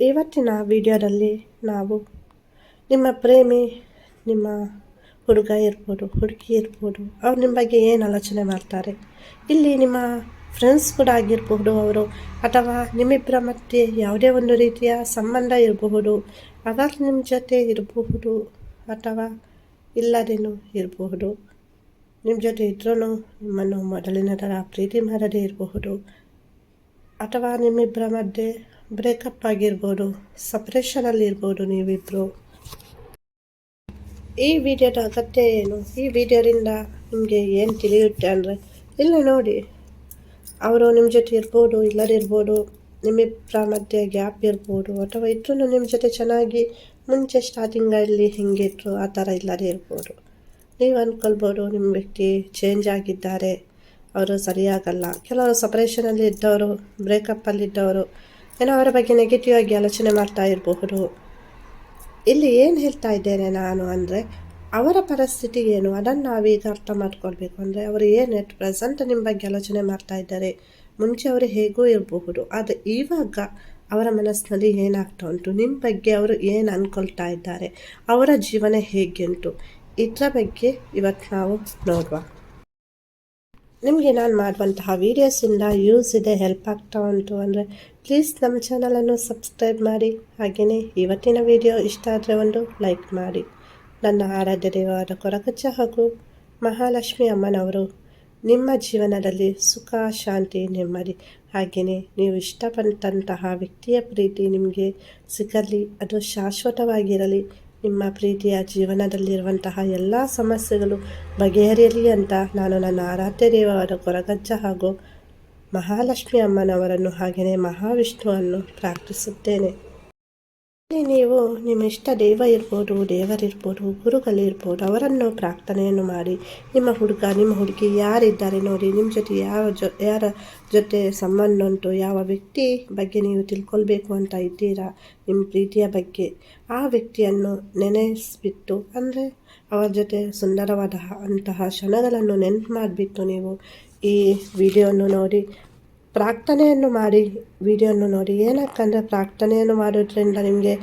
ಇವತ್ತಿನ ವಿಡಿಯೋದಲ್ಲಿ ನಾವು ನಿಮ್ಮ ಪ್ರೇಮಿ, ನಿಮ್ಮ ಹುಡುಗ ಇರ್ಬೋದು, ಹುಡುಗಿ ಇರ್ಬೋದು, ಅವ್ರು ನಿಮ್ಮ ಬಗ್ಗೆ ಏನು ಆಲೋಚನೆ ಮಾಡ್ತಾರೆ? ಇಲ್ಲಿ ನಿಮ್ಮ ಫ್ರೆಂಡ್ಸ್ ಕೂಡ ಆಗಿರಬಹುದು ಅವರು, ಅಥವಾ ನಿಮ್ಮಿಬ್ಬರ ಮಧ್ಯೆ ಯಾವುದೇ ಒಂದು ರೀತಿಯ ಸಂಬಂಧ ಇರಬಹುದು, ಅವರು ನಿಮ್ಮ ಜೊತೆ ಇರಬಹುದು, ಅಥವಾ ಇಲ್ಲದೇನು ಇರಬಹುದು. ನಿಮ್ಮ ಜೊತೆ ಇದ್ರೂ ನಿಮ್ಮನ್ನು ಮೊದಲಿನ ಥರ ಪ್ರೀತಿ ಮಾಡದೇ ಇರಬಹುದು, ಅಥವಾ ನಿಮ್ಮಿಬ್ಬರ ಮಧ್ಯೆ ಬ್ರೇಕಪ್ ಆಗಿರ್ಬೋದು ಸಪ್ರೇಷನಲ್ಲಿ ಇರ್ಬೋದು ನೀವಿಬ್ಬರು ಈ ವಿಡಿಯೋದ ಅಗತ್ಯ ಏನು? ಈ ವಿಡಿಯೋದಿಂದ ನಿಮಗೆ ಏನು ತಿಳಿಯುತ್ತೆ ಅಂದರೆ, ಇಲ್ಲ ನೋಡಿ. ಅವರು ನಿಮ್ಮ ಜೊತೆ ಇರ್ಬೋದು ಇಲ್ಲದಿರ್ಬೋದು ನಿಮ್ಮಿಬ್ಬರ ಮಧ್ಯೆ ಗ್ಯಾಪ್ ಇರ್ಬೋದು, ಅಥವಾ ಇದ್ರೂ ನಿಮ್ಮ ಜೊತೆ ಚೆನ್ನಾಗಿ ಮುಂಚೆ ಸ್ಟಾರ್ಟಿಂಗಲ್ಲಿ ಹೆಂಗಿದ್ರು ಆ ಥರ ಇಲ್ಲದೇ ಇರ್ಬೋದು. ನೀವು ಅಂದ್ಕೊಳ್ಬೋದು ನಿಮ್ಮ ವ್ಯಕ್ತಿ ಚೇಂಜ್ ಆಗಿದ್ದಾರೆ, ಅವರು ಸರಿಯಾಗಲ್ಲ. ಕೆಲವರು ಸಪ್ರೇಷನಲ್ಲಿ ಇದ್ದವರು ಬ್ರೇಕಪ್ಪಲ್ಲಿದ್ದವರು ಏನೋ ಅವರ ಬಗ್ಗೆ ನೆಗೆಟಿವ್ ಆಗಿ ಆಲೋಚನೆ ಮಾಡ್ತಾ ಇರಬಹುದು. ಇಲ್ಲಿ ಏನು ಹೇಳ್ತಾ ಇದ್ದೇನೆ ನಾನು ಅಂದರೆ, ಅವರ ಪರಿಸ್ಥಿತಿ ಏನು? ಅದನ್ನು ನಾವೀಗ ಅರ್ಥ ಮಾಡ್ಕೊಳ್ಬೇಕು. ಅಂದರೆ ಅವರು ಏನು ಎಟ್ ಪ್ರೆಸೆಂಟ್ ನಿಮ್ಮ ಬಗ್ಗೆ ಆಲೋಚನೆ ಮಾಡ್ತಾ ಇದ್ದಾರೆ? ಮುಂಚೆ ಅವರು ಹೇಗೂ ಇರಬಹುದು. ಆದರೆ ಇವಾಗ ಅವರ ಮನಸ್ಸಿನಲ್ಲಿ ಏನಾಗ್ತಾ ಉಂಟು? ನಿಮ್ಮ ಬಗ್ಗೆ ಅವರು ಏನು ಅಂದ್ಕೊಳ್ತಾ ಇದ್ದಾರೆ? ಅವರ ಜೀವನ ಹೇಗೆ ಉಂಟು ಇದರ ಬಗ್ಗೆ ಇವತ್ತು ನಾವು ನೋಡುವ. ನಿಮಗೆ ನಾನು ಮಾಡುವಂತಹ ವೀಡಿಯೋಸಿಂದ ಯೂಸ್ ಇದೆ ಹೆಲ್ಪ್ ಆಗ್ತಾ ಉಂಟು ಅಂದರೆ ಪ್ಲೀಸ್ ನಮ್ಮ ಚಾನಲನ್ನು ಸಬ್ಸ್ಕ್ರೈಬ್ ಮಾಡಿ. ಹಾಗೆಯೇ ಇವತ್ತಿನ ವಿಡಿಯೋ ಇಷ್ಟ ಆದರೆ ಒಂದು ಲೈಕ್ ಮಾಡಿ. ನನ್ನ ಆರಾಧ್ಯ ದೇವರ ಕೊರಕಚ್ಚ ಹಾಗೂ ಮಹಾಲಕ್ಷ್ಮಿ ಅಮ್ಮನವರು, ನಿಮ್ಮ ಜೀವನದಲ್ಲಿ ಸುಖ, ಶಾಂತಿ, ನೆಮ್ಮದಿ. ಹಾಗೆಯೇ ನೀವು ಇಷ್ಟಪಟ್ಟಂತಹ ವ್ಯಕ್ತಿಯ ಪ್ರೀತಿ ನಿಮಗೆ ಸಿಗಲಿ, ಅದು ಶಾಶ್ವತವಾಗಿರಲಿ. ನಿಮ್ಮ ಪ್ರೀತಿಯ ಜೀವನದಲ್ಲಿರುವಂತಹ ಎಲ್ಲ ಸಮಸ್ಯೆಗಳು ಬಗೆಹರಿಯಲಿ ಅಂತ ನಾನು ನನ್ನ ಆರಾಧ್ಯ ದೇವರ ಕೊರಗಜ್ಜ ಹಾಗೂ ಮಹಾಲಕ್ಷ್ಮಿ ಅಮ್ಮನವರನ್ನು ಹಾಗೆಯೇ ಮಹಾವಿಷ್ಣುವನ್ನು ಪ್ರಾರ್ಥಿಸುತ್ತೇನೆ. ನೀವು ನಿಮ್ಮ ಇಷ್ಟ ದೈವ ಇರ್ಬೋದು ದೇವರಿರ್ಬೋದು ಗುರುಗಳಿರ್ಬೋದು ಅವರನ್ನು ಪ್ರಾರ್ಥನೆಯನ್ನು ಮಾಡಿ. ನಿಮ್ಮ ಹುಡುಗ, ನಿಮ್ಮ ಹುಡುಗಿ ಯಾರಿದ್ದಾರೆ ನೋಡಿ, ನಿಮ್ಮ ಜೊತೆ ಯಾವ ಜೊ, ಯಾರ ಜೊತೆ ಸಂಬಂಧ ಉಂಟು, ಯಾವ ವ್ಯಕ್ತಿ ಬಗ್ಗೆ ನೀವು ತಿಳ್ಕೊಳ್ಬೇಕು ಅಂತ ಇದ್ದೀರಾ, ನಿಮ್ಮ ಪ್ರೀತಿಯ ಬಗ್ಗೆ. ಆ ವ್ಯಕ್ತಿಯನ್ನು ನೆನೆಸ್ಬಿಟ್ಟು, ಅಂದರೆ ಅವರ ಜೊತೆ ಸುಂದರವಾದ ಅಂತಹ ಕ್ಷಣಗಳನ್ನು ನೆನ್ಪು ಮಾಡಿಬಿಟ್ಟು ನೀವು ಈ ವಿಡಿಯೋವನ್ನು ನೋಡಿ ಪ್ರಾರ್ಥನೆಯನ್ನು ಮಾಡಿ, ವಿಡಿಯೋನು ನೋಡಿ. ಏನಕ್ಕಂದರೆ ಪ್ರಾರ್ಥನೆಯನ್ನು ಮಾಡೋದ್ರಿಂದ ನಿಮಗೆ,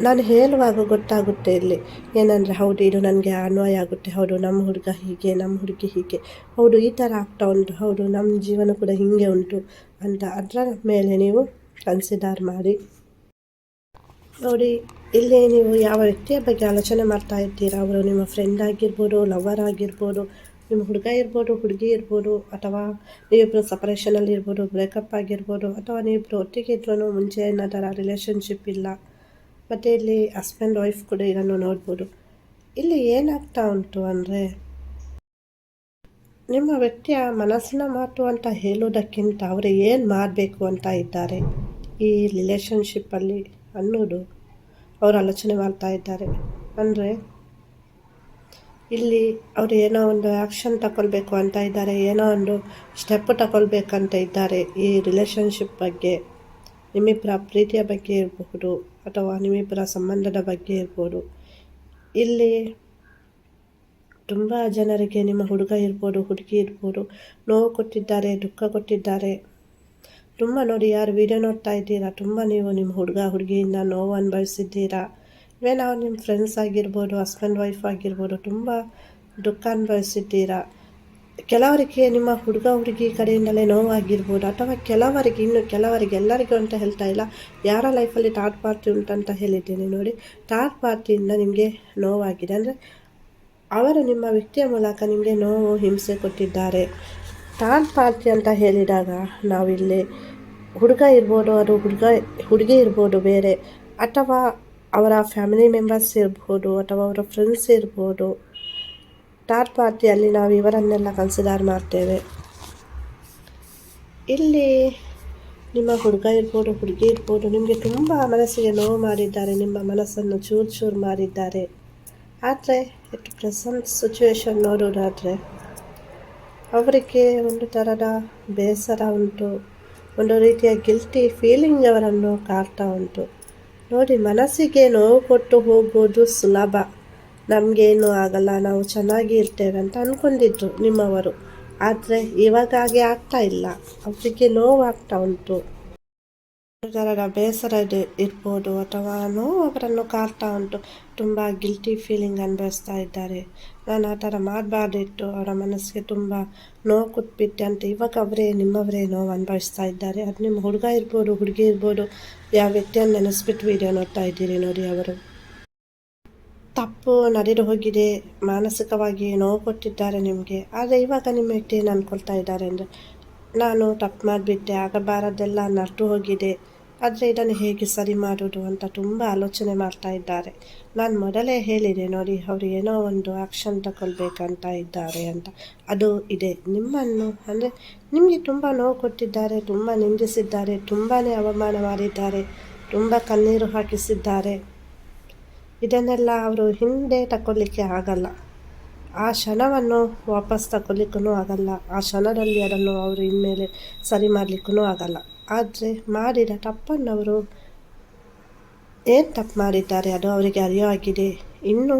ನಾನು ಹೇಳುವಾಗ ಗೊತ್ತಾಗುತ್ತೆ ಇಲ್ಲಿ. ಏನಂದರೆ, ಹೌದು, ಇದು ನನಗೆ ಅನ್ವಯ ಆಗುತ್ತೆ. ಹೌದು, ನಮ್ಮ ಹುಡುಗ ಹೀಗೆ, ನಮ್ಮ ಹುಡುಗಿ ಹೀಗೆ. ಹೌದು, ಈ ಥರ ಆಗ್ತಾ ಉಂಟು. ಹೌದು, ನಮ್ಮ ಜೀವನ ಕೂಡ ಹೀಗೆ ಉಂಟು ಅಂತ ಅದರ ಮೇಲೆ ನೀವು ಕನ್ಸಿಡರ್ ಮಾಡಿ. ನೋಡಿ, ಇಲ್ಲಿ ನೀವು ಯಾವ ವ್ಯಕ್ತಿಯ ಬಗ್ಗೆ ಆಲೋಚನೆ ಮಾಡ್ತಾ ಇರ್ತೀರಾ ಅವರು ನಿಮ್ಮ ಫ್ರೆಂಡ್ ಆಗಿರ್ಬೋದು ಲವರ್ ಆಗಿರ್ಬೋದು ನಿಮ್ಮ ಹುಡುಗ ಇರ್ಬೋದು, ಹುಡುಗಿ ಇರ್ಬೋದು, ಅಥವಾ ನೀವಿಬ್ಬರು ಸಪರೇಷನಲ್ಲಿ ಇರ್ಬೋದು ಬ್ರೇಕಪ್ ಆಗಿರ್ಬೋದು, ಅಥವಾ ನೀವಿಬ್ಬರು ಒಟ್ಟಿಗೆ ಇದ್ರೂ ಮುಂಚೆ ಏನೋ ಥರ ರಿಲೇಷನ್ಶಿಪ್ ಇಲ್ಲ, ಮತ್ತು ಇಲ್ಲಿ ಹಸ್ಬೆಂಡ್ ವೈಫ್ ಕೂಡ ಇದನ್ನು ನೋಡ್ಬೋದು. ಇಲ್ಲಿ ಏನಾಗ್ತಾ ಉಂಟು ಅಂದರೆ, ನಿಮ್ಮ ವ್ಯಕ್ತಿಯ ಮನಸ್ಸಿನ ಮಾತು ಅಂತ ಹೇಳೋದಕ್ಕಿಂತ ಅವರು ಏನು ಮಾಡಬೇಕು ಅಂತ ಇದ್ದಾರೆ ಈ ರಿಲೇಷನ್ಶಿಪ್ಪಲ್ಲಿ ಅನ್ನೋದು ಅವರು ಆಲೋಚನೆ ಮಾಡ್ತಾ ಇದ್ದಾರೆ. ಅಂದರೆ ಇಲ್ಲಿ ಅವರು ಏನೋ ಒಂದು ಆ್ಯಕ್ಷನ್ ತಗೊಳ್ಬೇಕು ಅಂತ ಇದ್ದಾರೆ, ಏನೋ ಒಂದು ಸ್ಟೆಪ್ ತಗೊಳ್ಬೇಕಂತ ಇದ್ದಾರೆ ಈ ರಿಲೇಷನ್ಶಿಪ್ ಬಗ್ಗೆ. ನಿಮ್ಮಿಬ್ಬರ ಪ್ರೀತಿಯ ಬಗ್ಗೆ ಇರಬಹುದು ಅಥವಾ ನಿಮ್ಮಿಬ್ಬರ ಸಂಬಂಧದ ಬಗ್ಗೆ ಇರ್ಬೋದು. ಇಲ್ಲಿ ತುಂಬ ಜನರಿಗೆ ನಿಮ್ಮ ಹುಡುಗ ಇರ್ಬೋದು, ಹುಡುಗಿ ಇರ್ಬೋದು, ನೋವು ಕೊಟ್ಟಿದ್ದಾರೆ, ದುಃಖ ಕೊಟ್ಟಿದ್ದಾರೆ. ತುಂಬ ನೋಡಿ ಯಾರು ವಿಡಿಯೋ ನೋಡ್ತಾ ಇದ್ದೀರಾ, ತುಂಬ ನೀವು ನಿಮ್ಮ ಹುಡುಗ, ಹುಡುಗಿಯಿಂದ ನೋವು ಅನುಭವಿಸಿದ್ದೀರಾ. ಇವೇ ನಾವು ನಿಮ್ಮ ಫ್ರೆಂಡ್ಸ್ ಆಗಿರ್ಬೋದು ಹಸ್ಬೆಂಡ್ ವೈಫ್ ಆಗಿರ್ಬೋದು, ತುಂಬ ದುಃಖ ಅನುಭವಿಸಿದ್ದೀರಾ? ಕೆಲವರಿಗೆ, ನಿಮ್ಮ ಹುಡುಗ ಹುಡುಗಿ ಕಡೆಯಿಂದಲೇ ನೋವಾಗಿರ್ಬೋದು, ಅಥವಾ ಕೆಲವರಿಗೆ, ಇನ್ನು ಕೆಲವರಿಗೆ, ಎಲ್ಲರಿಗೂ ಅಂತ ಹೇಳ್ತಾ ಇಲ್ಲ. ಯಾರ ಲೈಫಲ್ಲಿ ಥರ್ಡ್ ಪಾರ್ಟಿ ಉಂಟಂತ ಹೇಳಿದ್ದೀನಿ ನೋಡಿ. ಥರ್ಡ್ ಪಾರ್ಟಿಯಿಂದ ನಿಮಗೆ ನೋವಾಗಿದೆ. ಅಂದರೆ ಅವರು ನಿಮ್ಮ ವ್ಯಕ್ತಿಯ ಮೂಲಕ ನಿಮಗೆ ನೋವು, ಹಿಂಸೆ ಕೊಟ್ಟಿದ್ದಾರೆ. ಥರ್ಡ್ ಪಾರ್ಟಿ ಅಂತ ಹೇಳಿದಾಗ ನಾವಿಲ್ಲಿ ಹುಡುಗ ಇರ್ಬೋದು ಅದು ಹುಡುಗ, ಹುಡುಗಿ ಇರ್ಬೋದು ಬೇರೆ, ಅಥವಾ ಅವರ ಫ್ಯಾಮಿಲಿ ಮೆಂಬರ್ಸ್ ಇರ್ಬೋದು ಅಥವಾ ಅವರ ಫ್ರೆಂಡ್ಸ್ ಇರ್ಬೋದು ಟಾರ್ ಪಾರ್ಟಿಯಲ್ಲಿ ನಾವು ಇವರನ್ನೆಲ್ಲ ಕನ್ಸಿಡರ್ ಮಾಡ್ತೇವೆ. ಇಲ್ಲಿ ನಿಮ್ಮ ಹುಡುಗ ಇರ್ಬೋದು, ಹುಡುಗಿ ಇರ್ಬೋದು, ನಿಮಗೆ ತುಂಬ ಮನಸ್ಸಿಗೆ ನೋವು ಮಾಡಿದ್ದಾರೆ, ನಿಮ್ಮ ಮನಸ್ಸನ್ನು ಚೂರು ಚೂರು ಮಾಡಿದ್ದಾರೆ. ಆದರೆ ಇಟ್ ಪ್ರೆಸೆಂಟ್ ಸಿಚುವೇಶನ್ ನೋಡೋದಾದರೆ, ಅವರಿಗೆ ಒಂದು ಥರದ ಬೇಸರ ಉಂಟು, ಒಂದು ರೀತಿಯ ಗಿಲ್ಟಿ ಫೀಲಿಂಗ್ ಅವರನ್ನು ಕಾಡ್ತಾ ಉಂಟು. ನೋಡಿ, ಮನಸ್ಸಿಗೆ ನೋವು ಕೊಟ್ಟು ಹೋಗೋದು ಸುಲಭ. ನಮಗೇನು ಆಗಲ್ಲ, ನಾವು ಚೆನ್ನಾಗಿ ಇರ್ತೇವೆ ಅಂತ ಅಂದ್ಕೊಂಡಿದ್ರು ನಿಮ್ಮವರು. ಆದರೆ ಇವಾಗ ಹಾಗೆ ಆಗ್ತಾ ಇಲ್ಲ. ಅವರಿಗೆ ನೋವಾಗ್ತಾ ಉಂಟು. ಹುಡುಗರ ಬೇಸರ ಇರ್ಬೋದು ಅಥವಾ ಅವರನ್ನು ಕಾಡ್ತಾ ಉಂಟು, ತುಂಬ ಗಿಲ್ಟಿ ಫೀಲಿಂಗ್ ಅನುಭವಿಸ್ತಾ ಇದ್ದಾರೆ. ನಾನು ಆ ಥರ ಮಾಡಬಾರ್ದಿತ್ತು ಅವರ ಮನಸ್ಸಿಗೆ ತುಂಬ ನೋವು ಕುತ್ಬಿಟ್ಟೆ ಅಂತ ಇವಾಗ ಅವರೇ ನಿಮ್ಮವರೇ ನೋವು ಅನುಭವಿಸ್ತಾ ಇದ್ದಾರೆ. ಅದು ನಿಮ್ಮ ಹುಡುಗ ಇರ್ಬೋದು, ಹುಡುಗಿ ಇರ್ಬೋದು, ಯಾವ ವ್ಯಕ್ತಿಯನ್ನು ನೆನೆಸ್ಬಿಟ್ಟು ವಿಡಿಯೋ ನೋಡ್ತಾ ಇದ್ದೀರಿ ನೋಡಿ ಅವರು. ತಪ್ಪು ನಡೆದು ಹೋಗಿದೆ, ಮಾನಸಿಕವಾಗಿ ನೋವು ಕೊಟ್ಟಿದ್ದಾರೆ ನಿಮಗೆ. ಆದರೆ ಇವಾಗ ನಿಮ್ಮ ವ್ಯಕ್ತಿ ಏನು ಅಂದ್ಕೊಳ್ತಾ ಇದ್ದಾರೆ ಅಂದರೆ, ನಾನು ತಪ್ಪು ಮಾಡಿಬಿಟ್ಟೆ, ಆಗಬಾರದೆಲ್ಲ ನರ್ತು ಹೋಗಿದೆ ಆದರೆ ಇದನ್ನು ಹೇಗೆ ಸರಿ ಮಾಡೋದು ಅಂತ ತುಂಬ ಆಲೋಚನೆ ಮಾಡ್ತಾ ಇದ್ದಾರೆ. ನಾನು ಮೊದಲೇ ಹೇಳಿದೆ ನೋಡಿ, ಅವರು ಏನೋ ಒಂದು ಆ್ಯಕ್ಷನ್ ತಗೊಳ್ಬೇಕಂತ ಇದ್ದಾರೆ ಅಂತ. ಅದು ಇದೆ. ನಿಮ್ಮನ್ನು ಅಂದರೆ ನಿಮಗೆ ತುಂಬ ನೋವು ಕೊಟ್ಟಿದ್ದಾರೆ, ತುಂಬ ನಿಂದಿಸಿದ್ದಾರೆ ತುಂಬಾ ಅವಮಾನ ಮಾಡಿದ್ದಾರೆ, ತುಂಬ ಕಣ್ಣೀರು ಹಾಕಿಸಿದ್ದಾರೆ. ಇದನ್ನೆಲ್ಲ ಅವರು ಹಿಂದೆ ತಗೊಳ್ಳಿಕ್ಕೆ ಆಗಲ್ಲ. ಆ ಕ್ಷಣವನ್ನು ವಾಪಸ್ ತಗೊಳ್ಲಿಕ್ಕೂ ಆಗಲ್ಲ. ಆ ಕ್ಷಣದಲ್ಲಿ ಅದನ್ನು ಅವರು ಇನ್ಮೇಲೆ ಸರಿ ಮಾಡಲಿಕ್ಕೂ ಆಗಲ್ಲ. ಆದರೆ ಮಾಡಿದ ತಪ್ಪನ್ನವರು ಏನು ತಪ್ಪು ಮಾಡಿದ್ದಾರೆ ಅದು ಅವರಿಗೆ ಅರಿವಾಗಿದೆ. ಇನ್ನು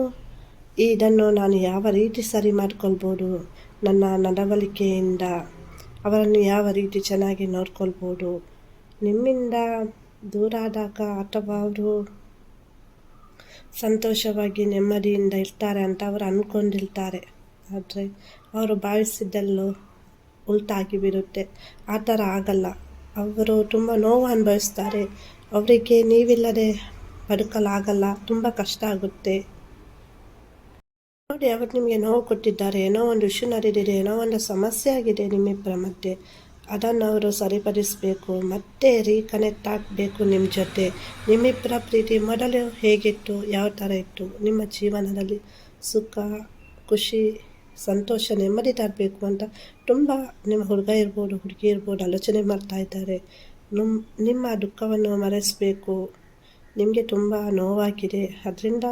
ಇದನ್ನು ನಾನು ಯಾವ ರೀತಿ ಸರಿ ಮಾಡ್ಕೊಳ್ಬೋದು? ನನ್ನ ನಡವಳಿಕೆಯಿಂದ ಅವರನ್ನು ಯಾವ ರೀತಿ ಚೆನ್ನಾಗಿ ನೋಡ್ಕೊಳ್ಬೋದು? ನಿಮ್ಮಿಂದ ದೂರ ಆದಾಗ ಅಥವಾ ಅವರು ಸಂತೋಷವಾಗಿ ನೆಮ್ಮದಿಯಿಂದ ಇರ್ತಾರೆ ಅಂತ ಅವರು ಅಂದ್ಕೊಂಡಿರ್ತಾರೆ ಆದರೆ ಅವರು ಭಾವಿಸಿದ್ದಲ್ಲೂ ಉಲ್ಟಾಗಿ ಬಿಡುತ್ತೆ. ಆ ಥರ ಆಗಲ್ಲ. ಅವರು ತುಂಬ ನೋವು ಅನುಭವಿಸ್ತಾರೆ. ಅವರಿಗೆ ನೀವಿಲ್ಲದೆ ಬದುಕಲಾಗಲ್ಲ, ತುಂಬ ಕಷ್ಟ ಆಗುತ್ತೆ. ನೋಡಿ, ಅವರು ನಿಮಗೆ ನೋವು ಕೊಟ್ಟಿದ್ದಾರೆ. ಏನೋ ಒಂದು ಇಶ್ಯೂ ನಡೆದಿದೆ, ಏನೋ ಒಂದು ಸಮಸ್ಯೆ ಆಗಿದೆ ನಿಮ್ಮಿಬ್ಬರ ಮಧ್ಯೆ. ಅದನ್ನು ಅವರು ಸರಿಪಡಿಸಬೇಕು. ಮತ್ತೆ ರೀಕನೆಕ್ಟ್ ಆಗಬೇಕು ನಿಮ್ಮ ಜೊತೆ. ನಿಮ್ಮಿಬ್ಬರ ಪ್ರೀತಿ ಮೊದಲು ಹೇಗಿತ್ತು? ಯಾವ ಥರ ಇತ್ತು? ನಿಮ್ಮ ಜೀವನದಲ್ಲಿ ಸುಖ, ಖುಷಿ ಸಂತೋಷ, ನೆಮ್ಮದಿ ತರಬೇಕು ಅಂತ ತುಂಬ ನಿಮ್ಮ ಹುಡುಗ ಇರ್ಬೋದು, ಹುಡುಗಿ ಇರ್ಬೋದು ಆಲೋಚನೆ ಮಾಡ್ತಾ ಇದ್ದಾರೆ. ನಿಮ್ಮ ನಿಮ್ಮ ದುಃಖವನ್ನು ಮರೆಸಬೇಕು. ನಿಮಗೆ ತುಂಬ ನೋವಾಗಿದೆ. ಅದರಿಂದ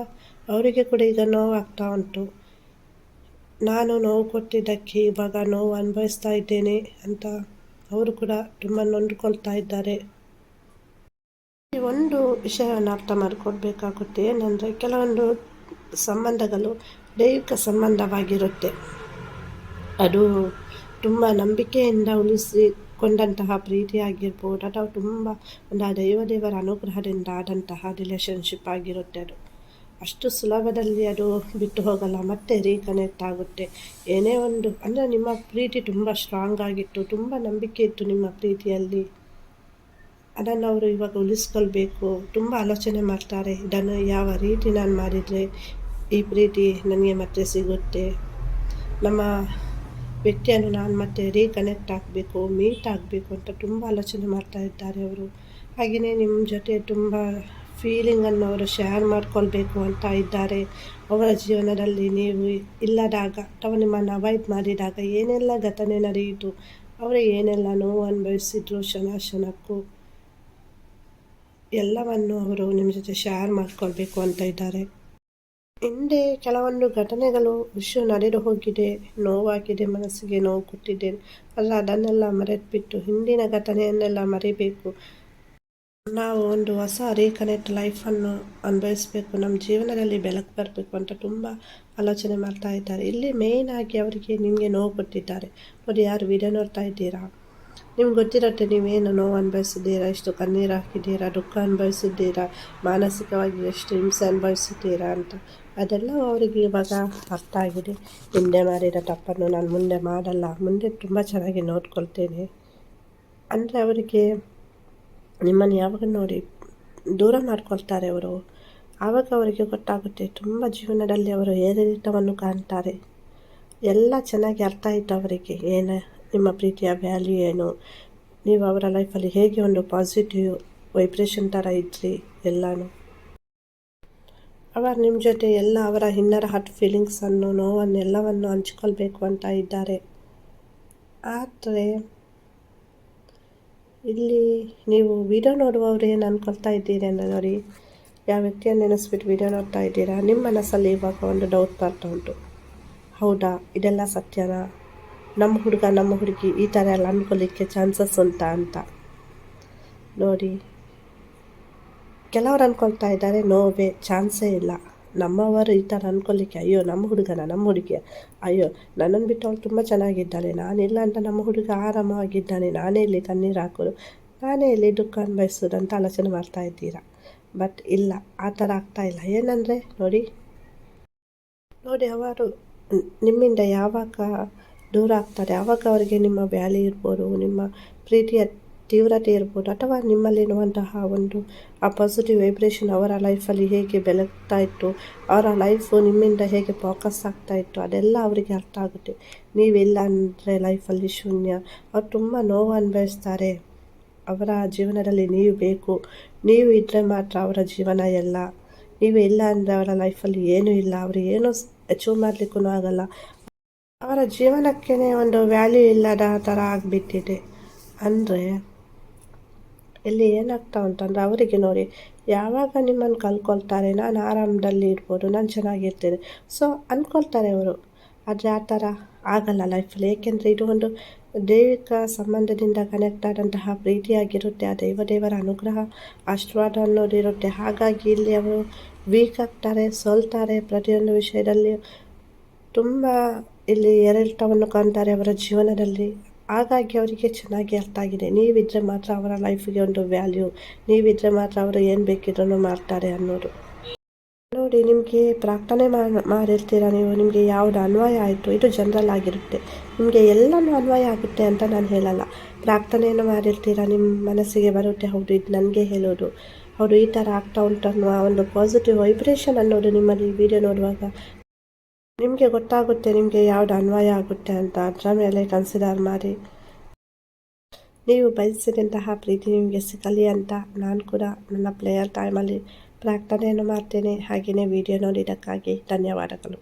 ಅವರಿಗೆ ಕೂಡ ಈಗ ನೋವಾಗ್ತಾ ಉಂಟು. ನಾನು ನೋವು ಕೊಟ್ಟಿದ್ದಕ್ಕೆ ಇವಾಗ ನೋವು ಅನುಭವಿಸ್ತಾ ಇದ್ದೇನೆ ಅಂತ ಅವರು ಕೂಡ ತುಂಬ ನೊಂದುಕೊಳ್ತಾ ಇದ್ದಾರೆ. ಒಂದು ವಿಷಯವನ್ನು ಅರ್ಥ ಮಾಡಿಕೊಡ್ಬೇಕಾಗುತ್ತೆ ಏನಂದರೆ ಕೆಲವೊಂದು ಸಂಬಂಧಗಳು ದೈವಿಕ ಸಂಬಂಧವಾಗಿರುತ್ತೆ. ಅದು ತುಂಬ ನಂಬಿಕೆಯಿಂದ ಉಳಿಸಿಕೊಂಡಂತಹ ಪ್ರೀತಿಯಾಗಿರ್ಬೋದು ಅಥವಾ ತುಂಬ ಒಂದು ದೈವ ದೇವರ ಅನುಗ್ರಹದಿಂದ ಆದಂತಹ ರಿಲೇಷನ್ಶಿಪ್ ಆಗಿರುತ್ತೆ ಅದು. ಅಷ್ಟು ಸುಲಭದಲ್ಲಿ ಅದು ಬಿಟ್ಟು ಹೋಗಲ್ಲ, ಮತ್ತೆ ರೀಕನೆಕ್ಟ್ ಆಗುತ್ತೆ. ಏನೇ ಒಂದು, ಅಂದರೆ ನಿಮ್ಮ ಪ್ರೀತಿ ತುಂಬ ಸ್ಟ್ರಾಂಗ್ ಆಗಿತ್ತು, ತುಂಬ ನಂಬಿಕೆ ಇತ್ತು ನಿಮ್ಮ ಪ್ರೀತಿಯಲ್ಲಿ. ಅದನ್ನು ಅವರು ಇವಾಗ ಉಳಿಸ್ಕೊಳ್ಬೇಕು. ತುಂಬ ಆಲೋಚನೆ ಮಾಡ್ತಾರೆ, ಇದನ್ನು ಯಾವ ರೀತಿ ನಾನು ಮಾಡಿದರೆ ಈ ಪ್ರೀತಿ ನನಗೆ ಮತ್ತೆ ಸಿಗುತ್ತೆ. ನಮ್ಮ ವ್ಯಕ್ತಿಯನ್ನು ನಾನು ಮತ್ತೆ ರೀಕನೆಕ್ಟ್ ಆಗಬೇಕು ಮೀಟ್ ಆಗಬೇಕು ಅಂತ ತುಂಬ ಆಲೋಚನೆ ಮಾಡ್ತಾ ಇದ್ದಾರೆ ಅವರು. ಹಾಗೆಯೇ ನಿಮ್ಮ ಜೊತೆ ತುಂಬ ಫೀಲಿಂಗನ್ನು ಅವರು ಶೇರ್ ಮಾಡ್ಕೊಳ್ಬೇಕು ಅಂತ ಇದ್ದಾರೆ. ಅವರ ಜೀವನದಲ್ಲಿ ನೀವು ಇಲ್ಲದಾಗ ಅಥವಾ ನಿಮ್ಮನ್ನು ಅವಾಯ್ಡ್ ಮಾಡಿದಾಗ ಏನೆಲ್ಲ ಘಟನೆ ನಡೆಯಿತು, ಅವರು ಏನೆಲ್ಲ ನೋವು ಅನುಭವಿಸಿದ್ರು ಕ್ಷಣ ಕ್ಷಣಕ್ಕೂ, ಎಲ್ಲವನ್ನು ಅವರು ನಿಮ್ಮ ಜೊತೆ ಶೇರ್ ಮಾಡ್ಕೊಳ್ಬೇಕು ಅಂತ ಇದ್ದಾರೆ. ಹಿಂದೆ ಕೆಲವೊಂದು ಘಟನೆಗಳು ವಿಶ್ವ ನಡೆದು ಹೋಗಿದೆ, ನೋವಾಗಿದೆ, ಮನಸ್ಸಿಗೆ ನೋವು ಕೊಟ್ಟಿದೆ. ಅಲ್ಲ, ಅದನ್ನೆಲ್ಲ ಮರೆತುಬಿಟ್ಟು ಹಿಂದಿನ ಘಟನೆಯನ್ನೆಲ್ಲ ಮರಿಬೇಕು. ನಾವು ಒಂದು ಹೊಸ ರೀಕನೆಕ್ಟ್ ಲೈಫನ್ನು ಅನುಭವಿಸಬೇಕು ನಮ್ಮ ಜೀವನದಲ್ಲಿ ಬೆಳಕು ಬರಬೇಕು ಅಂತ ತುಂಬ ಆಲೋಚನೆ ಮಾಡ್ತಾ ಇದ್ದಾರೆ. ಇಲ್ಲಿ ಮೇಯ್ನ್ ಆಗಿ ಅವರಿಗೆ ನಿಮಗೆ ನೋವು ಕೊಟ್ಟಿದ್ದಾರೆ. ನೋಡಿ, ಯಾರು ವಿಡಿಯೋ ನೋಡ್ತಾ ಇದ್ದೀರಾ? ನಿಮ್ಗೆ ಗೊತ್ತಿರತ್ತೆ ನೀವೇನು ನೋವು ಅನುಭವಿಸಿದ್ದೀರಾ ಎಷ್ಟು ಕಣ್ಣೀರು ಹಾಕಿದ್ದೀರಾ? ದುಃಖ ಅನುಭವಿಸಿದ್ದೀರಾ ಮಾನಸಿಕವಾಗಿ ಎಷ್ಟು ಹಿಂಸೆ ಅನುಭವಿಸಿದ್ದೀರಾ ಅಂತ. ಅದೆಲ್ಲ ಅವರಿಗೆ ಇವಾಗ ಅರ್ಥ ಆಗಿದೆ. ಹಿಂದೆ ಮಾಡಿರೋ ತಪ್ಪನ್ನು ನಾನು ಮುಂದೆ ಮಾಡಲ್ಲ. ಮುಂದೆ ತುಂಬ ಚೆನ್ನಾಗಿ ನೋಡ್ಕೊಳ್ತೇನೆ. ಅಂದರೆ ಅವರಿಗೆ ನಿಮ್ಮನ್ನು ಯಾವಾಗ ನೋಡಿ ದೂರ ಮಾಡ್ಕೊಳ್ತಾರೆ ಅವರು. ಆವಾಗ ಅವರಿಗೆ ಗೊತ್ತಾಗುತ್ತೆ. ತುಂಬ ಜೀವನದಲ್ಲಿ ಅವರು ಏರಿಳಿತವನ್ನು ಕಾಣ್ತಾರೆ. ಎಲ್ಲ ಚೆನ್ನಾಗಿ ಅರ್ಥ ಆಯಿತು ಅವರಿಗೆ. ಏನು, ನಿಮ್ಮ ಪ್ರೀತಿಯ ವ್ಯಾಲ್ಯೂ ಏನು? ನೀವು ಅವರ ಲೈಫಲ್ಲಿ ಹೇಗೆ ಒಂದು ಪಾಸಿಟಿವ್ ವೈಬ್ರೇಷನ್ ಥರ ಇದ್ರಿ ಎಲ್ಲನೂ? ಅವರು ನಿಮ್ಮ ಜೊತೆ ಎಲ್ಲ ಅವರ ಇನ್ನರ ಹಟ್ ಫೀಲಿಂಗ್ಸನ್ನು ನೋವನ್ನು ಎಲ್ಲವನ್ನು ಹಂಚ್ಕೊಳ್ಬೇಕು ಅಂತ ಇದ್ದಾರೆ. ಆದರೆ, ಇಲ್ಲಿ ನೀವು ವಿಡಿಯೋ ನೋಡುವವರು ಏನು ಅಂದ್ಕೊಳ್ತಾ ಇದ್ದೀರಿ ಅಂದರೆ ನೋಡಿ, ಯಾವ ವ್ಯಕ್ತಿಯನ್ನು ನೆನೆಸ್ಬಿಟ್ಟು ವಿಡಿಯೋ ನೋಡ್ತಾ ಇದ್ದೀರಾ? ನಿಮ್ಮ ಮನಸ್ಸಲ್ಲಿ ಇವಾಗ ಒಂದು ಡೌಟ್ ಬರ್ತಾ ಉಂಟು. ಹೌದಾ? ಇದೆಲ್ಲ ಸತ್ಯನಾ? ನಮ್ಮ ಹುಡುಗ, ನಮ್ಮ ಹುಡುಗಿ ಈ ಥರ ಎಲ್ಲ ಅಂದ್ಕೊಳ್ಳಿಕ್ಕೆ ಚಾನ್ಸಸ್ ಉಂಟಾ ಅಂತ. ನೋಡಿ ಕೆಲವರು ಅಂದ್ಕೊಳ್ತಾ ಇದ್ದಾರೆ ನೋವೇ ಚಾನ್ಸೇ ಇಲ್ಲ. ನಮ್ಮವರು ಈ ಥರ ಅಂದ್ಕೊಳ್ಳಿಕ್ಕೆ ಅಯ್ಯೋ, ನಮ್ಮ ಹುಡುಗನ, ನಮ್ಮ ಹುಡುಗಿಯ, ಅಯ್ಯೋ, ನನ್ನನ್ನು ಬಿಟ್ಟು ಅವಳು ತುಂಬ ಚೆನ್ನಾಗಿದ್ದಾಳೆ, ನಾನಿಲ್ಲ ಅಂತ ನಮ್ಮ ಹುಡುಗ ಆರಾಮವಾಗಿದ್ದಾನೆ, ನಾನೇ ಇಲ್ಲಿ ತಣ್ಣೀರು ಹಾಕೋದು, ನಾನೇ ಇಲ್ಲಿ ದುಃಖ ಅನುಭವಿಸೋದಂತ ಆಲೋಚನೆ ಮಾಡ್ತಾ ಇದ್ದೀರಾ? ಬಟ್ ಇಲ್ಲ, ಆ ಥರ ಆಗ್ತಾ ಇಲ್ಲ. ಏನಂದರೆ, ನೋಡಿ ನೋಡಿ, ಅವರು ನಿಮ್ಮಿಂದ ಯಾವಾಗ ದೂರ ಆಗ್ತಾರೆ ಯಾವಾಗ ಅವರಿಗೆ ನಿಮ್ಮ ವ್ಯಾಲ್ಯೂ ಇರ್ಬೋದು, ನಿಮ್ಮ ಪ್ರೀತಿಯ ತೀವ್ರತೆ ಇರ್ಬೋದು ಅಥವಾ ನಿಮ್ಮಲ್ಲಿರುವಂತಹ ಒಂದು, ಆ ಪಾಸಿಟಿವ್ ವೈಬ್ರೇಷನ್ ಅವರ ಲೈಫಲ್ಲಿ ಹೇಗೆ ಬೆಳಗ್ತಾ ಇತ್ತು, ಅವರ ಲೈಫು ನಿಮ್ಮಿಂದ ಹೇಗೆ ಫೋಕಸ್ ಆಗ್ತಾ ಇತ್ತು, ಅದೆಲ್ಲ ಅವರಿಗೆ ಅರ್ಥ ಆಗುತ್ತೆ. ನೀವಿಲ್ಲ ಅಂದರೆ ಲೈಫಲ್ಲಿ ಶೂನ್ಯ. ಅವ್ರು ತುಂಬ ನೋವು ಅನುಭವಿಸ್ತಾರೆ. ಅವರ ಜೀವನದಲ್ಲಿ ನೀವು ಬೇಕು. ನೀವು ಇದ್ದರೆ ಮಾತ್ರ ಅವರ ಜೀವನ ಎಲ್ಲ. ನೀವು ಇಲ್ಲ ಅಂದರೆ ಅವರ ಲೈಫಲ್ಲಿ ಏನೂ ಇಲ್ಲ. ಅವರು ಏನೂ ಅಚೀವ್ ಮಾಡಲಿಕ್ಕೂ ಆಗಲ್ಲ. ಅವರ ಜೀವನಕ್ಕೇ ಒಂದು ವ್ಯಾಲ್ಯೂ ಇಲ್ಲದ ಥರ ಆಗಿಬಿಟ್ಟಿದೆ. ಅಂದರೆ ಇಲ್ಲಿ ಏನಾಗ್ತಾ ಉಂಟಂದ್ರೆ ಅವರಿಗೆ ನೋಡಿ, ಯಾವಾಗ ನಿಮ್ಮನ್ನು ಕಲ್ಕೊಳ್ತಾರೆ, ನಾನು ಆರಾಮದಲ್ಲಿ ಇರ್ಬೋದು, ನಾನು ಚೆನ್ನಾಗಿರ್ತೇನೆ. ಸೊ ಅಂದ್ಕೊಳ್ತಾರೆ ಅವರು. ಆದರೆ ಆ ಥರ ಆಗಲ್ಲ ಲೈಫಲ್ಲಿ ಏಕೆಂದರೆ ಇದು ಒಂದು ದೈವಿಕ ಸಂಬಂಧದಿಂದ ಕನೆಕ್ಟ್ ಆದಂತಹ ಪ್ರೀತಿಯಾಗಿರುತ್ತೆ. ಆ ದೈವ ದೇವರ ಅನುಗ್ರಹ, ಆಶೀರ್ವಾದ ಅನ್ನೋದು ಇರುತ್ತೆ ಹಾಗಾಗಿ ಇಲ್ಲಿ ಅವರು ವೀಕ್ ಆಗ್ತಾರೆ, ಸೋಲ್ತಾರೆ ಪ್ರತಿಯೊಂದು ವಿಷಯದಲ್ಲಿ. ತುಂಬ ಇಲ್ಲಿ ಏರಿಳಿತವನ್ನು ಕಾಣ್ತಾರೆ ಅವರ ಜೀವನದಲ್ಲಿ. ಹಾಗಾಗಿ ಅವರಿಗೆ ಚೆನ್ನಾಗಿ ಅರ್ಥ ಆಗಿದೆ. ನೀವಿದ್ರೆ ಮಾತ್ರ ಅವರ ಲೈಫಿಗೆ ಒಂದು ವ್ಯಾಲ್ಯೂ, ನೀವಿದ್ರೆ ಮಾತ್ರ ಅವರು ಏನು ಬೇಕಿದ್ರೂ ಮಾಡ್ತಾರೆ ಅನ್ನೋದು. ನೋಡಿ, ನಿಮಗೆ ಪ್ರಾರ್ಥನೆ ಮಾಡಿರ್ತೀರಾ ನೀವು? ನಿಮಗೆ ಯಾವ್ದು ಅನ್ವಯ ಆಯಿತು? ಇದು ಜನರಲ್ ಆಗಿರುತ್ತೆ. ನಿಮಗೆ ಎಲ್ಲನೂ ಅನ್ವಯ ಆಗುತ್ತೆ ಅಂತ ನಾನು ಹೇಳಲ್ಲ. ಪ್ರಾರ್ಥನೆಯನ್ನು ಮಾಡಿರ್ತೀರ? ನಿಮ್ಮ ಮನಸ್ಸಿಗೆ ಬರುತ್ತೆ. ಹೌದು, ಇದು ನನಗೆ ಹೇಳೋದು. ಅವರು ಈ ಥರ ಆಗ್ತಾ ಉಂಟು ಅನ್ನುವ ಒಂದು ಪಾಸಿಟಿವ್ ವೈಬ್ರೇಷನ್ ಅನ್ನೋದು ನಿಮ್ಮಲ್ಲಿ ವಿಡಿಯೋ ನೋಡುವಾಗ ನಿಮಗೆ ಗೊತ್ತಾಗುತ್ತೆ, ನಿಮಗೆ ಯಾವ್ದು ಅನ್ವಯ ಆಗುತ್ತೆ ಅಂತ ಅದರ ಮೇಲೆ ಕನ್ಸಿಡರ್ ಮಾಡಿ. ನೀವು ಬಯಸಿದಂತಹ ಪ್ರೀತಿ ನಿಮಗೆ ಸಿಗಲಿ ಅಂತ ನಾನು ಕೂಡ ನನ್ನ ಪ್ಲೇಯರ್ ಟೈಮಲ್ಲಿ ಪ್ರಾರ್ಥನೆಯನ್ನು ಮಾಡ್ತೇನೆ. ಹಾಗೆಯೇ ವಿಡಿಯೋ ನೋಡಿದ್ದಕ್ಕಾಗಿ ಧನ್ಯವಾದಗಳು.